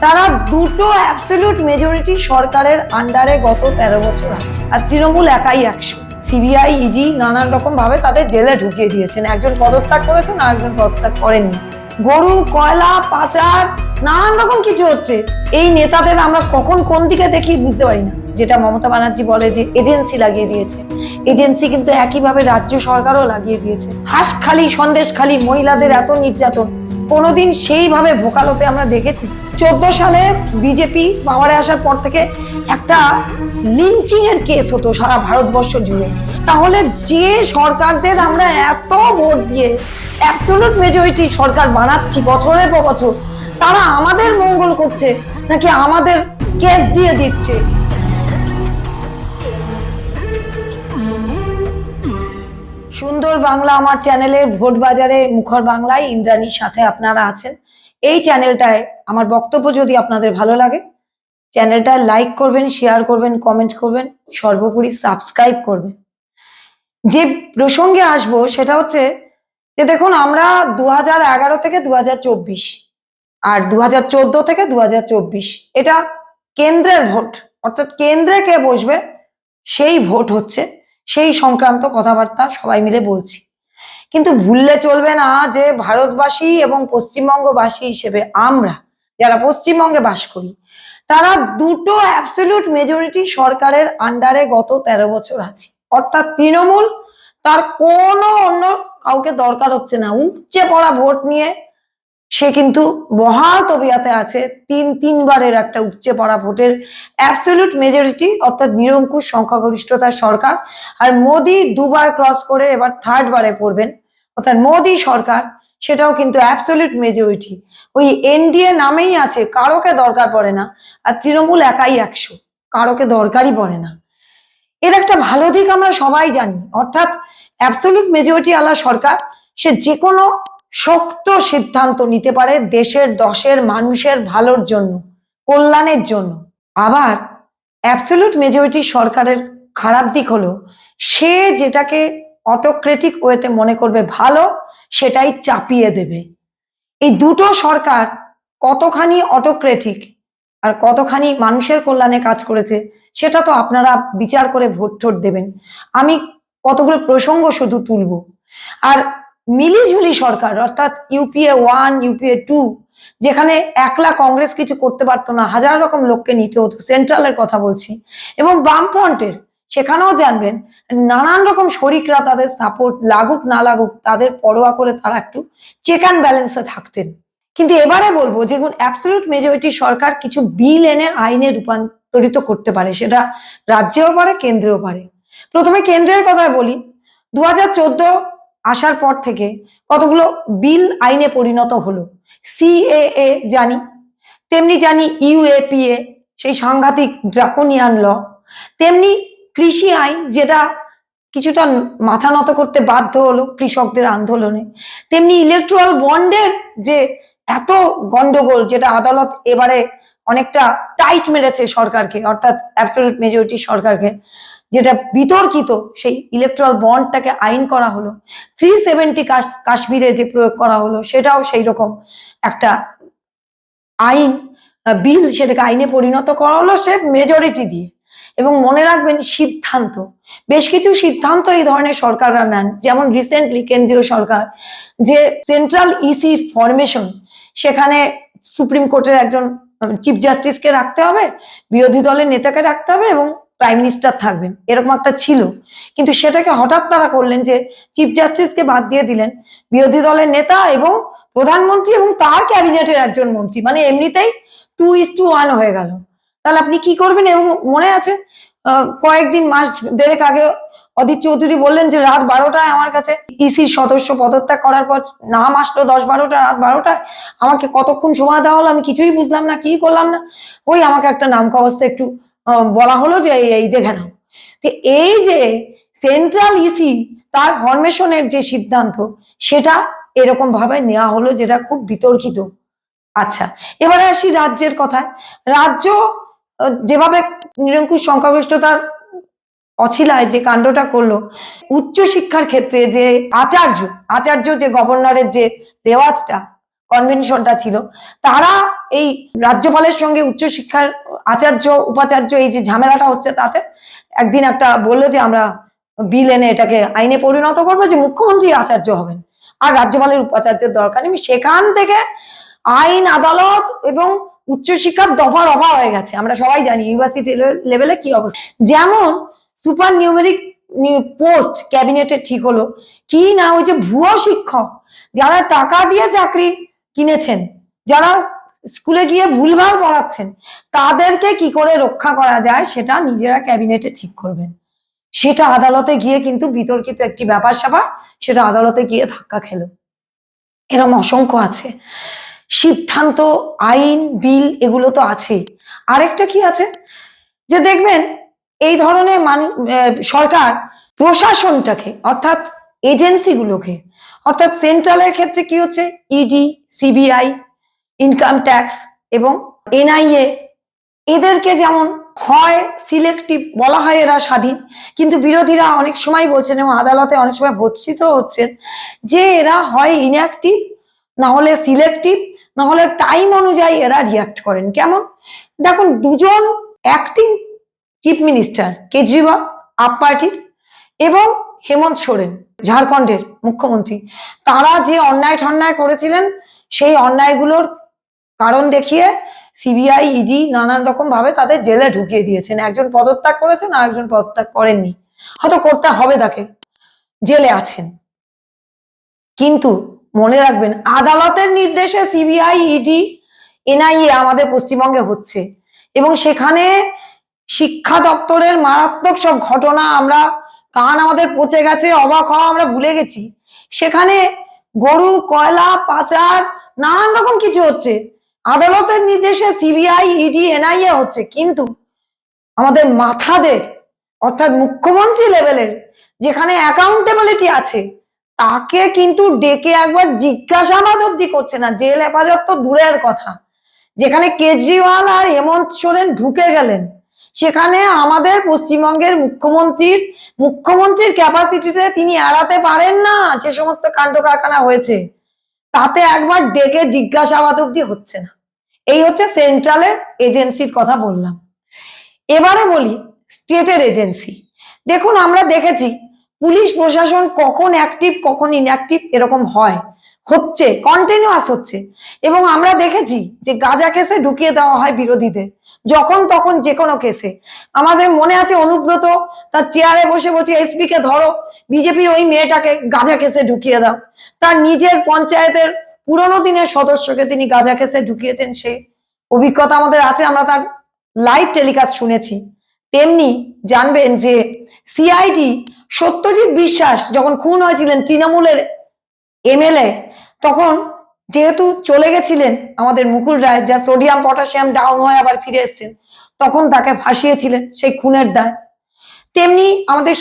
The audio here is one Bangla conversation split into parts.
তারা দুটো অ্যাবসলিউট মেজরিটি সরকারের আন্ডারে গত তেরো বছর আছে। আর তৃণমূল একাই একশো। সিবিআই ইডি নানান রকম ভাবে তাদের জেলে ঢুকিয়ে দিয়েছেন। একজন পদত্যাগ করেছেন আর একজন পদত্যাগ করেননি। গরু, কয়লা, পাচার, নানান রকম কিছু হচ্ছে। এই নেতাদের আমরা কখন কোন দিকে দেখি বুঝতে পারি না। যেটা মমতা ব্যানার্জি বলে যে এজেন্সি লাগিয়ে দিয়েছে। এজেন্সি কিন্তু একইভাবে রাজ্য সরকারও লাগিয়ে দিয়েছে। হাঁসখালি, সন্দেশখালি, মহিলাদের এত নির্যাতন। কোনোদিন সেইভাবে ভোকালতে আমরা দেখেছি। চোদ্দ সালে বিজেপি পাওয়ারে আসার পর থেকে একটা লিঞ্চিং এর কেস হতো সারা ভারতবর্ষ জুড়ে। তাহলে যে সরকারদের আমরা এত ভোট দিয়ে অ্যাবসলিউট মেজরিটি সরকার বানাচ্ছি বছরের পর বছর, তারা আমাদের মঙ্গল করছে নাকি আমাদের কেস দিয়ে দিচ্ছে? সুন্দর বাংলা আমার চ্যানেলের ভোট বাজারে মুখর বাংলায় ইন্দ্রাণীর সাথে আপনারা আছেন। এই চ্যানেলটায় আমার বক্তব্য যদি আপনাদের ভালো লাগে চ্যানেলটা লাইক করবেন শেয়ার করবেন কমেন্ট করবেন, সর্বোপরি সাবস্ক্রাইব করবেন। যে প্রসঙ্গে আসব সেটা হচ্ছে যে দেখুন আমরা দু থেকে দু হাজার চব্বিশ আর দু হাজার চোদ্দ থেকে দু হাজার চব্বিশ, এটা কেন্দ্রের ভোট। অর্থাৎ কেন্দ্রে কে বসবে সেই ভোট হচ্ছে সেই সংক্রান্ত কথাবার্তা সবাই মিলে বলছি। কিন্তু ভুললে চলবে না যে ভারতবাসী এবং পশ্চিমবঙ্গবাসী হিসেবে আমরা, যারা পশ্চিমবঙ্গে বাস করি, তারা দুটো অ্যাবসলিউট মেজরিটি সরকারের আন্ডারে গত তেরো বছর আছে। অর্থাৎ তৃণমূল, তার কোনো অন্য কাউকে দরকার হচ্ছে না। উপচে পড়া ভোট নিয়ে সে কিন্তু বহাল তবিয়াতে আছে। তিন, তিনবারের একটা উপচে পড়া ভোটের অ্যাবসলিউট মেজরিটি অর্থাৎ নিরঙ্কুশ সংখ্যাগরিষ্ঠতার সরকার। আর মোদি দুবার ক্রস করে এবার থার্ড বারে পড়বেন। অর্থাৎ মোদি সরকার, সেটাও কিন্তু অ্যাবসলিউট মেজরিটি ওই এনডিএ নামেই আছে, কারোকে দরকার পড়ে না। আর তৃণমূল একাই একশো, কারোকে দরকারই পড়ে না। এর একটা ভালো দিক আমরা সবাই জানি, অর্থাৎ অ্যাবসলিউট মেজরিটি আলা সরকার, সে যে কোনো শক্ত সিদ্ধান্ত নিতে পারে দেশের দশের মানুষের ভালোর জন্য, কল্যাণের জন্য। আবার অ্যাবসলিউট মেজরিটি সরকারের খারাপ দিক হলো, সে যেটাকে অটোক্রেটিক ওয়েতে মনে করবে ভালো, সেটাই চাপিয়ে দেবে। এই দুটো সরকার কতখানি অটোক্রেটিক আর কতখানি মানুষের কল্যাণে কাজ করেছে, সেটা তো আপনারা বিচার করে ভোট ঠোট দেবেন। আমি কতগুলো প্রসঙ্গ শুধু তুলব। আর মিলিঝুলি সরকার, অর্থাৎ ইউপিএ ওয়ান ইউপিএ টু যেখানে একলা কংগ্রেস কিছু করতে পারতো না, হাজার রকম লোককে নিতে হতো, সেন্ট্রালের কথা বলছি। এবং বামফ্রন্টের, সেখানেও জানবেন, নানান রকম শরিকরা তাদের সাপোর্ট লাগুক না লাগুক, তাদের পরোয়া করে তারা একটু চেক অ্যান্ড ব্যালেন্সে থাকতেন। কিন্তু এবারে বলব যে অ্যাবসলিউট মেজরিটি সরকার কিছু বিল এনে আইনে রূপান্তরিত করতে পারে, সেটা রাজ্যেও পারে, কেন্দ্রেও পারে। প্রথমে কেন্দ্রের কথায় বলি দু হাজার চোদ্দ আসার পর থেকে কতগুলো বিল আইনে পরিণত হলো? সিএএ জানি, তেমনি জানি ইউএপিএ, সেই সাংঘাতিক ড্রাকোনিয়ান ল, তেমনি কৃষি আইন, যেটা কিছুটা মাথা নত করতে বাধ্য হলো কৃষকদের আন্দোলনে, তেমনি ইলেকট্রাল বন্ডের যে এত গন্ডগোল, যেটা আদালত এবারে অনেকটা টাইট মেরেছে সরকারকে, অর্থাৎ অ্যাবসলিউট মেজরিটি সরকারকে যেটা বিতর্কিত, সেই ইলেকট্রাল বন্ডটাকে আইন করা হলো। থ্রি সেভেন্টি কাশ্মীরে যে প্রয়োগ করা হলো, সেটাও সেই রকম একটা আইন বিল সেটাকে আইনে পরিণত করা হলো সে মেজরিটি দিয়ে। এবং মনে রাখবেন সিদ্ধান্ত, বেশ কিছু সিদ্ধান্ত এই ধরনের সরকাররা নেন। যেমন রিসেন্টলি কেন্দ্রীয় সরকার, যে সেন্ট্রাল ইসি ফরমেশন সেখানে সুপ্রিম কোর্টের একজন চিফ জাস্টিসকে রাখতে হবে, বিরোধী দলের নেতাকে রাখতে হবে এবং প্রাইম মিনিস্টার থাকবেন, এরকম একটা ছিল। কিন্তু সেটাকে হঠাৎ তারা করলেন যে চিফ জাস্টিসকে বাদ দিয়ে দিলেন। বিরোধী দলের নেতা এবং প্রধানমন্ত্রী এবং তার ক্যাবিনেটের একজন মন্ত্রী। মানে এমনিতেই টু ইস টু ওয়ান হয়ে গেল। তাহলে আপনি কি করবেন? এবং মনে আছে কয়েকদিন মাস দেড়েক আগে অদিত চৌধুরী বললেন যে, রাত বারোটায় আমার কাছে ইসির সদস্য পদত্যাগ করার পর নাম আসলো দশ বারোটা রাত বারোটায়। আমাকে কতক্ষণ সময় দেওয়া হলো আমি কিছুই বুঝলাম না, কি করলাম না। ওই আমাকে একটা নাম অবস্থা একটু বলা হলো যে এই দেখে নাও। তো এই যে সেন্ট্রাল ইসি তার ফরমেশনের যে সিদ্ধান্ত, সেটা এরকম ভাবে নেওয়া হলো যেটা খুব বিতর্কিত। আচ্ছা এবারে আসি রাজ্যের কথায়। রাজ্য যেভাবে নিরঙ্কুশ সংখ্যাগরিষ্ঠতার অছিলায় যে কাণ্ডটা করল উচ্চ শিক্ষার ক্ষেত্রে যে আচার্য আচার্য যে গভর্নরের যে রেওয়াজটা কনভেনশনটা ছিল, তারা এই রাজ্যপালের সঙ্গে উচ্চশিক্ষার আচার্য, উপাচার্য এই যে ঝামেলাটা হচ্ছে তাতে একদিন একটা বলল যে আমরা বিল এনে এটাকে আইনে পরিণত করব যে মুখ্যমন্ত্রী আচার্য হবেন। আর রাজ্যপালের উপাচার্যের দরকার নেই। সেখান থেকে আইন, আদালত এবং উচ্চশিক্ষার দফার অভাব হয়ে গেছে। আমরা সবাই জানি ইউনিভার্সিটি লেভেলে কি অবস্থা। যেমন সুপার নিউমেরিক পোস্ট ক্যাবিনেটে ঠিক হলো কি না ওই যে ভুয়ো শিক্ষক যারা টাকা দিয়ে চাকরি কিনেছেন, যারা স্কুলে গিয়ে ভুলভাল পড়াচ্ছেন তাদেরকে কি করে রক্ষা করা যায় সেটা নিজেরা ক্যাবিনেটে ঠিক করবেন। সেটা আদালতে গিয়ে কিন্তু বিতর্কিত একটি ব্যাপার স্যাপার সেটা আদালতে গিয়ে ধাক্কা খেলো। এরম অসংখ্য আছে। সিদ্ধান্ত আইন বিল এগুলো তো আছেই। আরেকটা কি আছে? যে দেখবেন এই ধরনের মানু আহ, সরকার প্রশাসনটাকে অর্থাৎ এজেন্সিগুলোকে অর্থাৎ সেন্ট্রালের ক্ষেত্রে কি হচ্ছে? ইডি সিবিআই ইনকাম ট্যাক্স এবং এনআইএ এদেরকে যেমন হয় সিলেক্টিভ বলা হয় এরা স্বাধীন, কিন্তু বিরোধীরা অনেক সময় বলছেন এবং আদালতে অনেক সময় ভর্সিত হচ্ছেন যে এরা হয় ইনঅ্যাক্টিভ না হলে সিলেক্টিভ না হলে টাইম অনুযায়ী এরা রিয়াক্ট করেন। কেমন? দেখুন, দুজন acting chief minister Kejriwal, AAP পার্টির এবং হেমন্ত সোরেন, ঝাড়খণ্ডের মুখ্যমন্ত্রী। তারা যে অন্যায় ঠন্যায় করেছিলেন, সেই অন্যায়গুলোর কারণ দেখিয়ে সিবিআই ইডি নানান রকম ভাবে তাদের জেলে ঢুকিয়ে দিয়েছেন। একজন পদত্যাগ করেছেন আর একজন পদত্যাগ করেননি। হয়তো করতে হবে তাকে। জেলে আছেন। কিন্তু মনে রাখবেন, আদালতের নির্দেশে সিবিআই ইডি এনআইএ আমাদের পশ্চিমবঙ্গে হচ্ছে। এবং সেখানে শিক্ষা দপ্তরের মারাত্মক সব ঘটনা আমরা, কান আমাদের পচে গেছে, অবাক হওয়া আমরা ভুলে গেছি। সেখানে গরু, কয়লা, পাচার, নানান রকম কিছু হচ্ছে। আদালতের নির্দেশে সিবিআই ইডি এনআইএ হচ্ছে, কিন্তু আমাদের মাথাদের, অর্থাৎ মুখ্যমন্ত্রী লেভেলের যেখানে অ্যাকাউন্টেবিলিটি আছে, তাকে কিন্তু ডেকে একবার জিজ্ঞাসাবাদ অব্দি করছে না, জেল হেফাজত তো দূরের কথা। যেখানে কেজরিওয়াল আর হেমন্ত সোরেন ঢুকে গেলেন, সেখানে আমাদের পশ্চিমবঙ্গের মুখ্যমন্ত্রীর মুখ্যমন্ত্রীর ক্যাপাসিটিতে তিনি এড়াতে পারেন না, যে সমস্ত কাণ্ড কারখানা হয়েছে, তাতে একবার ডেকে জিজ্ঞাসাবাদ অব্দি হচ্ছে না। এই হচ্ছে সেন্ট্রালের এজেন্সির কথা বললাম। এবারে বলি স্টেটের এজেন্সি। দেখুন, আমরা দেখেছি পুলিশ প্রশাসন কখন অ্যাক্টিভ কখন ইনঅ্যাক্টিভ এরকম হয়। হচ্ছে কন্টিনিউয়াস হচ্ছে। এবং আমরা দেখেছি যে গাজা কেসে ঢুকিয়ে দেওয়া হয় বিরোধীদের। যখন তখন যে কোনো কেসে। আমাদের মনে আছে অনুব্রত, তার চেয়ারে বসে বসে এসপি কে ধরো বিজেপির ওই মেয়েটাকে গাজা কেসে ঢুকিয়ে দাও। তার নিজের পঞ্চায়েতের পুরোনো দিনের সদস্যকে তিনি গাজা কেসে ঢুকিয়েছেন, সেই অভিজ্ঞতা আমাদের আছে, আমরা তার লাইভ টেলিকাস্ট শুনেছি। তেমনি জানবেন যে সিআইডি সত্যজিৎ বিশ্বাস যখন খুন হয়েছিলেন তৃণমূলের এমএলএ তখন যেহেতু চলে গেছিলেন আমাদের মুকুল রায়, যা সোডিয়াম পটাশিয়াম ডাউন হয়ে আবার ফিরে এসছেন, তখন তাকে ফাঁসিয়েছিলেন সেই খুনের দায়। তেমনি আমাদের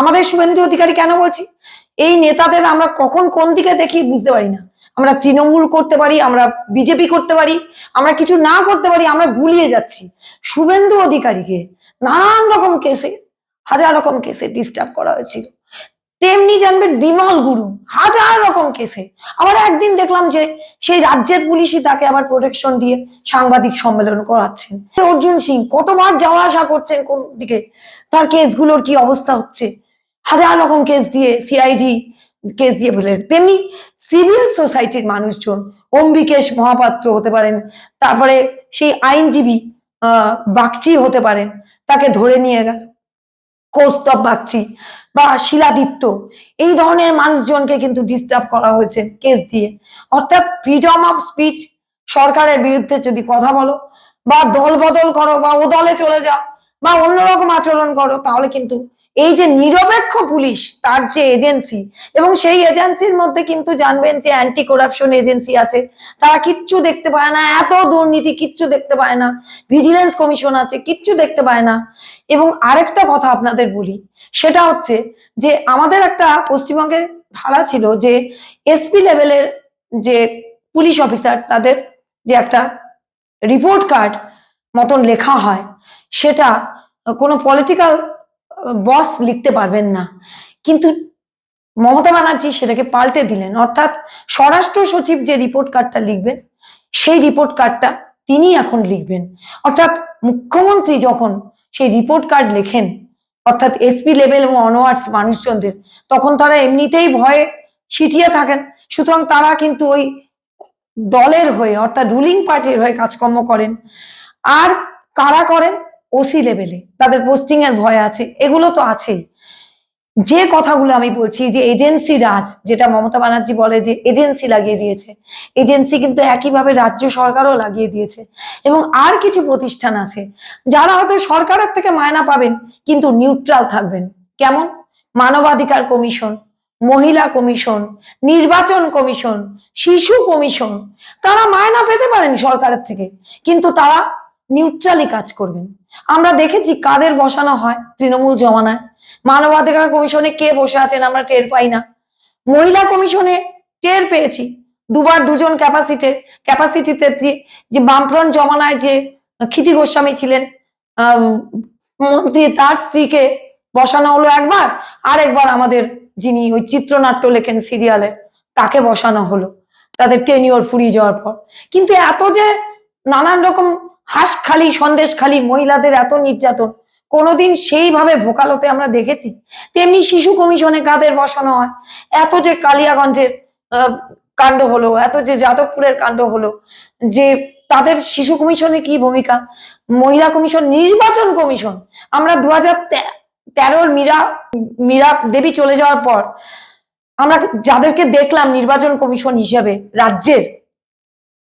আমাদের শুভেন্দু অধিকারী কেন বলছি? এই নেতাদের আমরা কখন কোন দিকে দেখি বুঝতে পারি না। আমরা তৃণমূল করতে পারি, আমরা বিজেপি করতে পারি, আমরা কিছু না করতে পারি, আমরা গুলিয়ে যাচ্ছি। শুভেন্দু অধিকারীকে নানান রকম কেসে, হাজার রকম কেসে ডিস্টার্ব করা হয়েছিল। তেমনি জানবেন বিমল গুরু, হাজার রকম কেসে। আবার একদিন দেখলাম যে সেই রাজ্যের পুলিশই তাকে আবার প্রোটেকশন দিয়ে সাংবাদিক সম্মেলন করাচ্ছেন। অর্জুন সিং, কতবার যাওয়া আসা করছেন কোন দিকে? তার কেসগুলোর কি অবস্থা হচ্ছে? হাজার রকম কেস দিয়ে সিআইডি কেস দিয়ে বলে তেমনি সিভিল সোসাইটির মানুষজন, অম্বিকেশ মহাপাত্র হতে পারেন, তারপরে সেই আইনজীবী বাগচি হতে পারেন, তাকে ধরে নিয়ে গেল। কৌস্তব বাগচি বা শিলাদিত্য, এই ধরনের মানুষজনকে কিন্তু ডিস্টার্ব করা হয়েছে কেস দিয়ে। অর্থাৎ ফ্রিডম অফ স্পিচ সরকারের বিরুদ্ধে যদি কথা বলো, বা দল বদল করো, বা ও দলে চলে যাও, বা অন্যরকম আচরণ করো, তাহলে কিন্তু এই যে নিরপেক্ষ পুলিশ, তার যে এজেন্সি, এবং সেই এজেন্সির মধ্যে কিন্তু জানবেন যে অ্যান্টি করাপশন এজেন্সি আছে। তারা কিচ্ছু দেখতে পায় না, এত দুর্নীতি কিচ্ছু দেখতে পায় না ভিজিলেন্স কমিশন আছে, কিচ্ছু দেখতে পায় না। এবং আরেকটা কথা আপনাদের বলি, সেটা হচ্ছে যে আমাদের একটা পশ্চিমবঙ্গে ধারা ছিল যে এসপি লেভেলের যে পুলিশ অফিসার তাদের যে একটা রিপোর্ট কার্ড মতন লেখা হয়, সেটা কোনো পলিটিক্যাল বস লিখতে পারবেন না। কিন্তু মমতা ব্যানার্জি সেটাকে পাল্টে দিলেন। অর্থাৎ স্বরাষ্ট্র সচিব যে রিপোর্ট কার্ডটা লিখবেন, সেই রিপোর্ট কার্ডটা তিনি এখন লিখবেন। অর্থাৎ মুখ্যমন্ত্রী যখন সেই রিপোর্ট কার্ড লেখেন, অর্থাৎ এসপি লেভেল এবং অনওয়ার্ডস মানুষজনদের, তখন তারা এমনিতেই ভয়ে সিটিয়ে থাকেন। সুতরাং তারা কিন্তু ওই দলের হয়ে, অর্থাৎ রুলিং পার্টির হয়ে কাজকর্ম করেন। আর কারা করেন? ওসি লেভেলে তাদের পোস্টিং এর ভয় আছে, এগুলো তো আছেই যে কথাগুলো আমি বলছি, যে এজেন্সি রাজ, যেটা মমতা ব্যানার্জি বলে যে এজেন্সি লাগিয়ে দিয়েছে এজেন্সি কিন্তু একইভাবে রাজ্য সরকারও লাগিয়ে দিয়েছে। এবং আর কিছু প্রতিষ্ঠান আছে, যারা হয়তো সরকারের থেকে মায়না পাবেন, কিন্তু নিউট্রাল থাকবেন। কেমন? মানবাধিকার কমিশন, মহিলা কমিশন, নির্বাচন কমিশন, শিশু কমিশন, তারা মায়না পেতে পারেন সরকারের থেকে, কিন্তু তারা নিউট্রালি কাজ করবেন। আমরা দেখেছি কাদের বসানো হয় তৃণমূল জমানায়। মানবাধিকার কমিশনে কে বসে আছেন আমরা টের পাই না। মহিলা কমিশনে টের পেয়েছি। দুবার দুজন ক্যাপাসিটি ক্যাপাসিটিতে যে বামফ্রন্ট জমানায় যে ক্ষিতি গোস্বামী ছিলেন মন্ত্রী তার স্ত্রীকে বসানো হলো একবার। আর একবার আমাদের যিনি ওই চিত্রনাট্য লেখেন সিরিয়ালে তাকে বসানো হলো। তাদের টেনিওর ফুরিয়ে যাওয়ার পর। কিন্তু এত যে নানান রকম হাঁস খালি সন্দেশ খালি মহিলাদের এত নির্যাতন। কোনোদিন সেইভাবে ভোকালতে আমরা দেখেছি? তেমনি শিশু কমিশনে কাদের বসানো হয়? এত যে কালিয়াগঞ্জের কাণ্ড হলো, এত যে যাদবপুরের কাণ্ড হলো, যে তাদের শিশু কমিশনে কি ভূমিকা? মহিলা কমিশন, নির্বাচন কমিশন। আমরা দু হাজার তেরোর মীরা মীরা দেবী চলে যাওয়ার পর আমরা যাদেরকে দেখলাম নির্বাচন কমিশন হিসেবে, রাজ্যের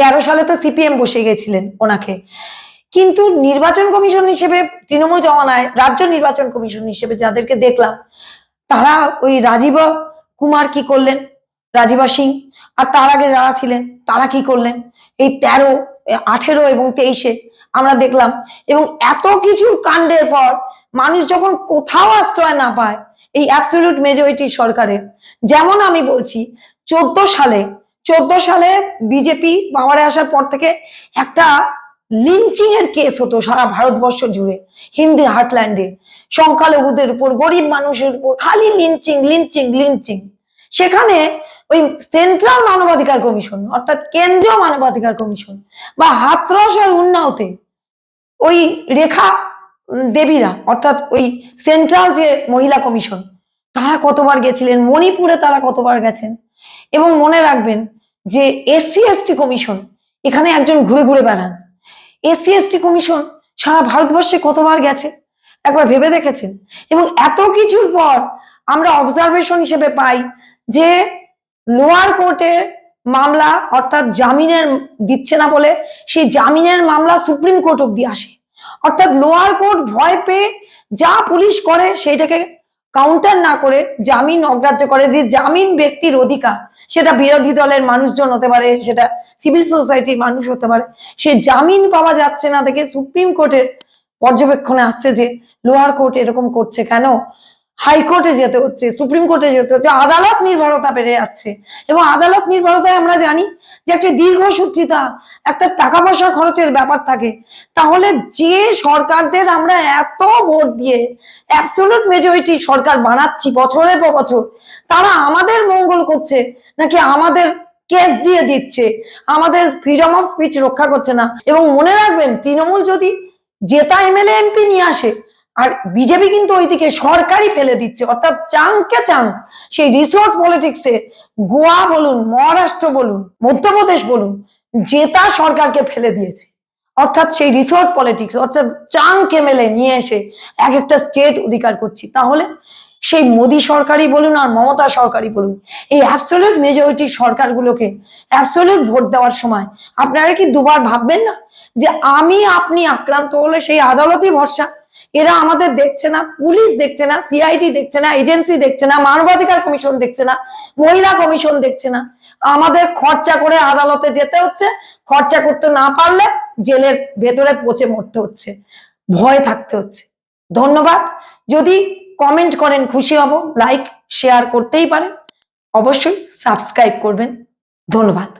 তেরো সালে তো সিপিএম বসে গেছিলেন ওনাকে। কিন্তু নির্বাচন কমিশন হিসেবে, তৃণমূল জমানায়, রাজ্য নির্বাচন কমিশন হিসেবে যাদেরকে দেখলাম, তারা ওই রাজীবা কুমার কি করলেন? রাজীবা সিং। আর তার আগে যারা ছিলেন, তারা কি করলেন? এই তেরো আঠেরো এবং তেইশে আমরা দেখলাম। এবং এত কিছু কাণ্ডের পর মানুষ যখন কোথাও আশ্রয় না পায়, এই অ্যাবসলিউট মেজরিটি সরকারের, যেমন আমি বলছি, চোদ্দ সালে চোদ্দ সালে বিজেপি পাওয়ারে আসার পর থেকে একটা লিঞ্চিং এর কেস হতো সারা ভারতবর্ষ জুড়ে, হিন্দি হার্টল্যান্ডে। সংখ্যালঘুদের উপর, গরিব মানুষের উপর, খালি লিঞ্চিং লিঞ্চিং লিঞ্চিং। সেখানে ওই সেন্ট্রাল মানবাধিকার কমিশন, অর্থাৎ কেন্দ্রীয় মানবাধিকার কমিশন বা হাতরস আর উন্নাওতে ওই রেখা দেবীরা, অর্থাৎ ওই সেন্ট্রাল যে মহিলা কমিশন, তারা কতবার গেছিলেন? মণিপুরে তারা কতবার গেছেন? এবং মনে রাখবেন যে এসসি এসটি কমিশন এখানে একজন ঘুরে ঘুরে বেড়ান। এসসি এসটি কমিশন সারা ভারতবর্ষে কতবার গেছে? একবার ভেবে দেখেছেন? এবং এত কিছুর পর আমরা অবজারভেশন হিসেবে পাই যে লোয়ার কোর্টের মামলা অর্থাৎ জামিনের দিচ্ছে না বলে সেই জামিনের মামলা সুপ্রিম কোর্ট অব্দি আসে। অর্থাৎ লোয়ার কোর্ট ভয় পেয়ে যা পুলিশ করে সেইটাকে কাউন্টার না করে জামিন অগ্রাহ্য করে যে জামিন ব্যক্তির অধিকার, সেটা বিরোধী দলের মানুষজন হতে পারে, সেটা সিভিল সোসাইটির মানুষ হতে পারে, সে জামিন পাওয়া যাচ্ছে না দেখে সুপ্রিম কোর্টের পর্যবেক্ষণে আসছে যে লোয়ার কোর্ট এরকম করছে কেন? হাইকোর্টে যেতে হচ্ছে, সুপ্রিম কোর্টে যেতে হচ্ছে, আদালত নির্ভরতা বেড়ে যাচ্ছে। এবং আদালত নির্ভরতায় আমরা জানি যে একটা দীর্ঘসূত্রিতা একটা টাকা পয়সা খরচের ব্যাপার থাকে। তাহলে যে সরকারদের আমরা এত ভোট দিয়ে অ্যাবসোলুট মেজরিটি সরকার বানাচ্ছি বছরের পর বছর, তারা আমাদের মঙ্গল করছে নাকি আমাদের কেস দিয়ে দিচ্ছে? আমাদের ফ্রিডম অফ স্পিচ রক্ষা করছে না। এবং মনে রাখবেন, তৃণমূল যদি জেতা এমএলএ এমপি নিয়ে আসে আর বিজেপি কিন্তু ওইদিকে সরকারই ফেলে দিচ্ছে, অর্থাৎ চাঙ্কে চাঙ্ক সেই রিসোর্ট পলিটিক্সে গোয়া বলুন, মহারাষ্ট্র বলুন, মধ্যপ্রদেশ বলুন, জেতা সরকারকে ফেলে দিয়েছে। অর্থাৎ সেই রিসোর্ট পলিটিক্স অর্থাৎ চাঙ্ক এমএলএ নিয়ে এসে এক একটা স্টেট অধিকার করছি। তাহলে সেই মোদী সরকারই বলুন আর মমতা সরকারই বলুন, এই অ্যাবসোলিউট মেজরিটি সরকারগুলোকে অ্যাবসোলিউট ভোট দেওয়ার সময় আপনারা কি দুবার ভাববেন না যে আমি আপনি আক্রান্ত হলে সেই আদালতই ভরসা? এরা আমাদের দেখছে না, পুলিশ দেখছে না সিআইডি দেখছে না এজেন্সি দেখছে না, মানবাধিকার কমিশন দেখছে না, মহিলা কমিশন দেখছে না। আমাদের খরচা করে আদালতে যেতে হচ্ছে, খরচা করতে না পারলে জেলের ভেতরে পচে মরতে হচ্ছে, ভয় থাকতে হচ্ছে। ধন্যবাদ। যদি কমেন্ট করেন, খুশি হব লাইক শেয়ার করতেই পারেন, অবশ্যই সাবস্ক্রাইব করবেন। ধন্যবাদ।